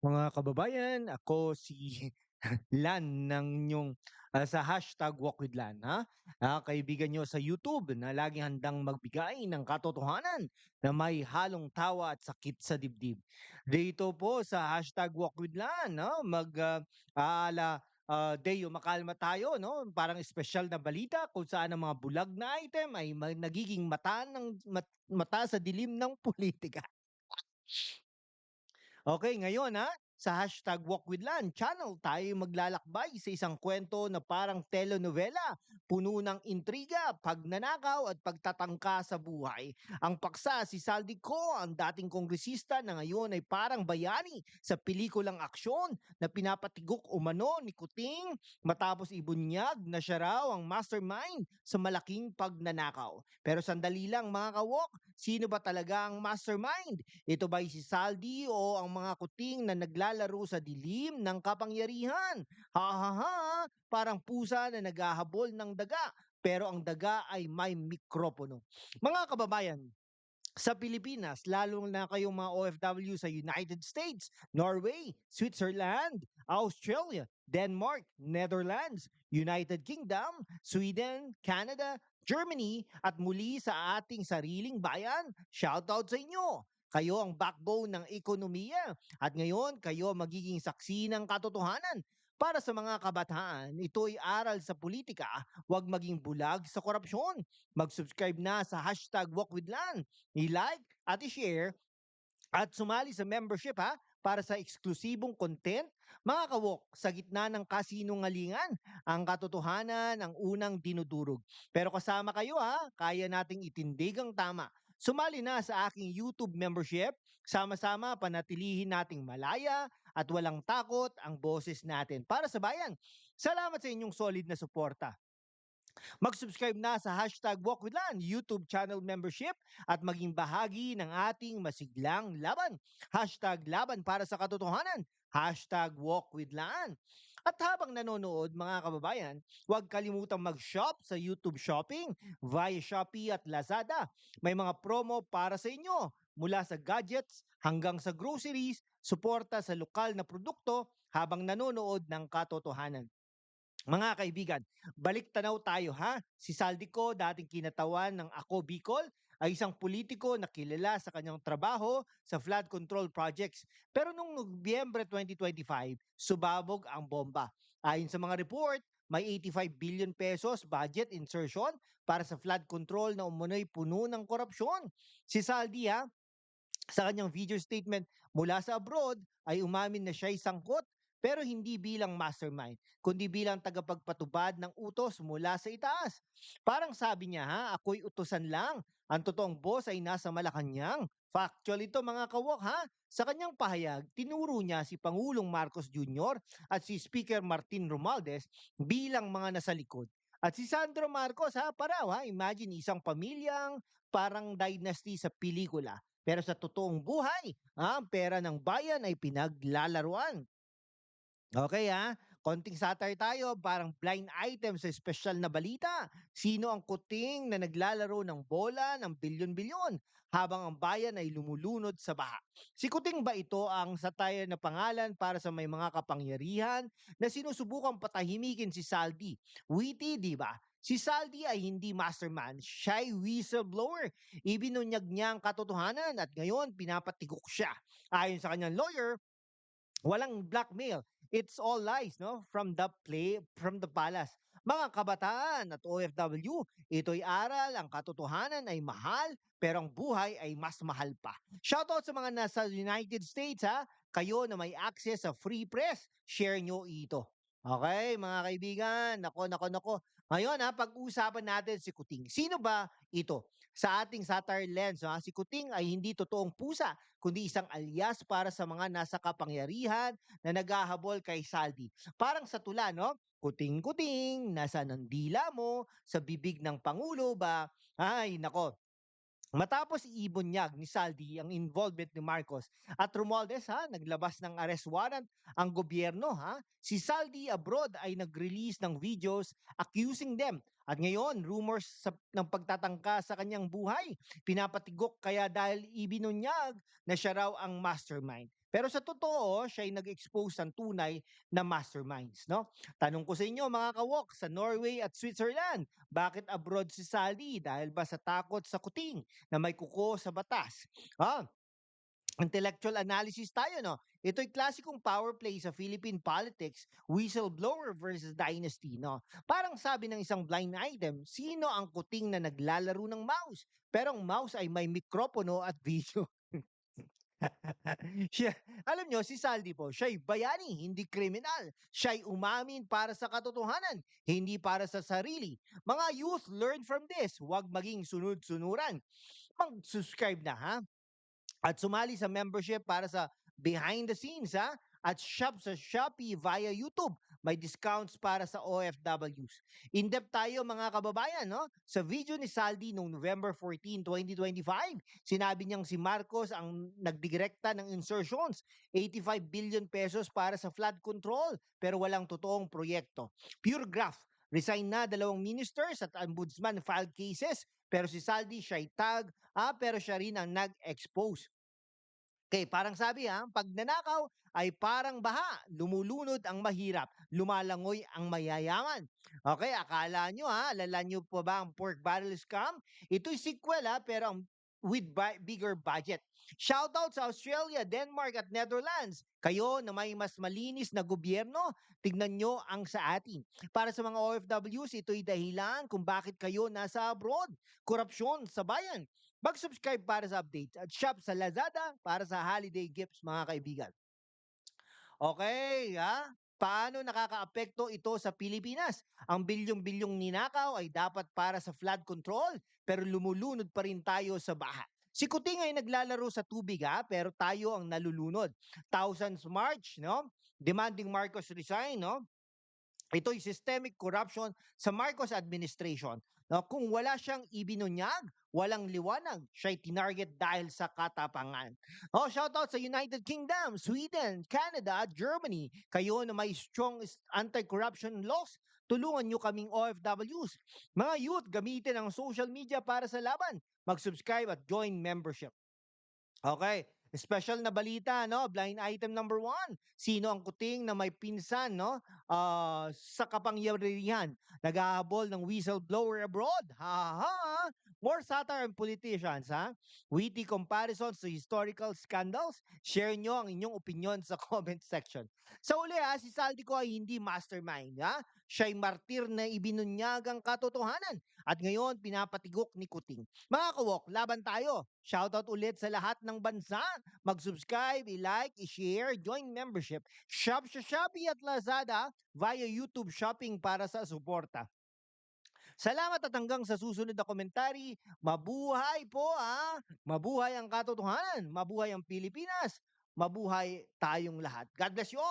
Mga kababayan, ako si Lan ng inyong, ah, sa hashtag Walk with Lan, ha. Ah, kaibigan niyo sa YouTube na laging handang magbigay ng katotohanan na may halong tawa at sakit sa dibdib. Dito po sa hashtag Walk with Lan 'no, mag, ah, ah, Deo makalma tayo 'no, parang espesyal na balita kung saan ang mga bulag na item ay nagiging mata ng mat mata sa dilim ng pulitika. Okey, ngayon, ha, sa hashtag Walk with Lan channel tayo'y maglalakbay sa isang kwento na parang telenovela, puno ng intriga, pagnanakaw at pagtatangka sa buhay. Ang paksa si Saldico, ang dating kongresista na ngayon ay parang bayani sa pelikulang aksyon na pinapatigok umano ni Kuting matapos ibunyag na siya raw ang mastermind sa malaking pagnanakaw. Pero sandali lang mga ka-walk, sino ba talaga ang mastermind? Ito ba'y si Saldi o ang mga kuting na naglalaro sa dilim ng kapangyarihan? Ha ha ha! Parang pusa na naghahabol ng daga, pero ang daga ay may mikropono. Mga kababayan, sa Pilipinas, lalo na kayong mga OFW sa United States, Norway, Switzerland, Australia, Denmark, Netherlands, United Kingdom, Sweden, Canada, Germany, at muli sa ating sariling bayan, shoutout sa inyo! Kayo ang backbone ng ekonomiya at ngayon kayo magiging saksi ng katotohanan. Para sa mga kabataan, ito'y aral sa politika, huwag maging bulag sa korupsyon. Mag-subscribe na sa hashtag WalkWithLan, i-like at i-share at sumali sa membership ha para sa eksklusibong content. Mga kawok, sa gitna ng kasinungalingan, ang katotohanan ang unang dinudurog. Pero kasama kayo ha, kaya nating itindig ang tama. Sumali na sa aking YouTube membership. Sama-sama panatilihin nating malaya at walang takot ang boses natin para sa bayan. Salamat sa inyong solid na suporta. Mag-subscribe na sa hashtag WalkWithLan YouTube channel membership at maging bahagi ng ating masiglang laban. Hashtag laban para sa katotohanan. Hashtag WalkWithLan. At habang nanonood mga kababayan, huwag kalimutang mag-shop sa YouTube Shopping via Shopee at Lazada. May mga promo para sa inyo mula sa gadgets hanggang sa groceries, suporta sa lokal na produkto habang nanonood ng katotohanan. Mga kaibigan, balik tanaw tayo ha. Si Saldico, dating kinatawan ng Ako Bicol, ay isang politiko na kilala sa kanyang trabaho sa flood control projects. Pero noong Nobyembre 2025, subabog ang bomba. Ayon sa mga report, may 85 billion pesos budget insertion para sa flood control na umunoy puno ng korupsyon. Si Saldi ha, sa kanyang video statement mula sa abroad ay umamin na siya'y sangkot pero hindi bilang mastermind, kundi bilang tagapagpatubad ng utos mula sa itaas. Parang sabi niya ha, ako'y utusan lang. Ang totoong boss ay nasa Malacanang. Factual ito mga kawok ha. Sa kanyang pahayag, tinuro niya si Pangulong Marcos Jr. at si Speaker Martin Romualdez bilang mga nasa likod. At si Sandro Marcos ha, paraw ha, imagine isang pamilyang parang dynasty sa pelikula. Pero sa totoong buhay, ha, ang pera ng bayan ay pinaglalaruan. Okay ha, konting satire tayo, parang blind item sa espesyal na balita. Sino ang kuting na naglalaro ng bola ng bilyon-bilyon habang ang bayan ay lumulunod sa baha? Si Kuting ba ito ang satire na pangalan para sa may mga kapangyarihan na sinusubukang patahimikin si Saldi? Witty, di ba? Si Saldi ay hindi mastermind, siya'y whistleblower. Ibinunyag niya ang katotohanan at ngayon pinapatigok siya. Ayon sa kanyang lawyer, walang blackmail. It's all lies, no? From the play, from the palace. Mga kabataan at OFW, ito'y aral, ang katotohanan ay mahal, pero ang buhay ay mas mahal pa. Shoutout sa mga nasa United States, ha? Kayo na may access sa free press, share nyo ito. Okay, mga kaibigan, nako, nako, nako. Ngayon ha, pag-uusapan natin si Kuting. Sino ba ito? Sa ating satire lens, ha, si Kuting ay hindi totoong pusa, kundi isang alias para sa mga nasa kapangyarihan na naghahabol kay Saldi. Parang sa tula, no? Kuting-kuting, nasa ng dila mo, sa bibig ng Pangulo ba? Ay, nako, Matapos iibunyag ni Saldi ang involvement ni Marcos at Romualdez ha, naglabas ng arrest warrant ang gobyerno ha. Si Saldi abroad ay nag-release ng videos accusing them At ngayon, rumors sa, ng pagtatangka sa kanyang buhay, pinapatigok kaya dahil ibinunyag na siya raw ang mastermind. Pero sa totoo, siya ay nag-expose ng tunay na masterminds, no? Tanong ko sa inyo mga kawok, sa Norway at Switzerland, bakit abroad si Saldi? Dahil ba sa takot sa kuting na may kuko sa batas? Ah, intellectual analysis tayo, no? Ito'y klasikong power play sa Philippine politics, whistleblower versus dynasty, no? Parang sabi ng isang blind item, sino ang kuting na naglalaro ng mouse? Pero ang mouse ay may mikropono at video. siya, alam nyo, si Saldi po, siya'y bayani, hindi kriminal. Siya'y umamin para sa katotohanan, hindi para sa sarili. Mga youth, learn from this. Huwag maging sunod-sunuran. Mag-subscribe na, ha? At sumali sa membership para sa behind the scenes, ha? At shop sa Shopee via YouTube. May discounts para sa OFWs. In-depth tayo mga kababayan, no? Sa video ni Saldi noong November 14, 2025, sinabi niyang si Marcos ang nagdirekta ng insertions, 85 billion pesos para sa flood control, pero walang totoong proyekto. Pure graph. Resign na dalawang ministers at ombudsman filed cases, pero si Saldi siya'y tag, ah, pero siya rin ang nag-expose. Okay, parang sabi ha, pag nanakaw ay parang baha, lumulunod ang mahirap, lumalangoy ang mayayaman. Okay, akala nyo ha, alala nyo pa ba ang pork barrel scam? Ito'y sequel ha, pero ang with bi- bigger budget. Shoutout sa Australia, Denmark at Netherlands. Kayo na may mas malinis na gobyerno, tignan nyo ang sa atin. Para sa mga OFWs, ito'y dahilan kung bakit kayo nasa abroad. Korupsyon sa bayan. Mag-subscribe para sa updates at shop sa Lazada para sa holiday gifts mga kaibigan. Okay, ha? Paano nakakaapekto ito sa Pilipinas? Ang bilyong-bilyong ninakaw ay dapat para sa flood control, pero lumulunod pa rin tayo sa baha. Si Kuting ay naglalaro sa tubig ha, pero tayo ang nalulunod. Thousands march, no? Demanding Marcos resign, no? Ito'y systemic corruption sa Marcos administration. No, kung wala siyang ibinunyag, walang liwanag, siya'y tinarget dahil sa katapangan. Oh, shoutout sa United Kingdom, Sweden, Canada, Germany. Kayo na may strong anti-corruption laws, tulungan nyo kaming OFWs. Mga youth, gamitin ang social media para sa laban. Mag-subscribe at join membership. Okay. Special na balita, no? Blind item number one. Sino ang kuting na may pinsan, no? Ah, sa kapangyarihan. Naghahabol ng whistleblower abroad. Ha ha! More satire and politicians, ha? Witty comparisons to historical scandals. Share nyo ang inyong opinion sa comment section. Sa uli, ha, si Saldi ko ay hindi mastermind, ha? Siya'y martir na ibinunyag ang katotohanan. At ngayon, pinapatigok ni Kuting. Mga kawok, laban tayo. Shoutout ulit sa lahat ng bansa. Mag-subscribe, i-like, i-share, join membership. Shop sa Shopee at Lazada via YouTube Shopping para sa suporta. Salamat at hanggang sa susunod na komentary. Mabuhay po ah! Mabuhay ang katotohanan. Mabuhay ang Pilipinas. Mabuhay tayong lahat. God bless you all.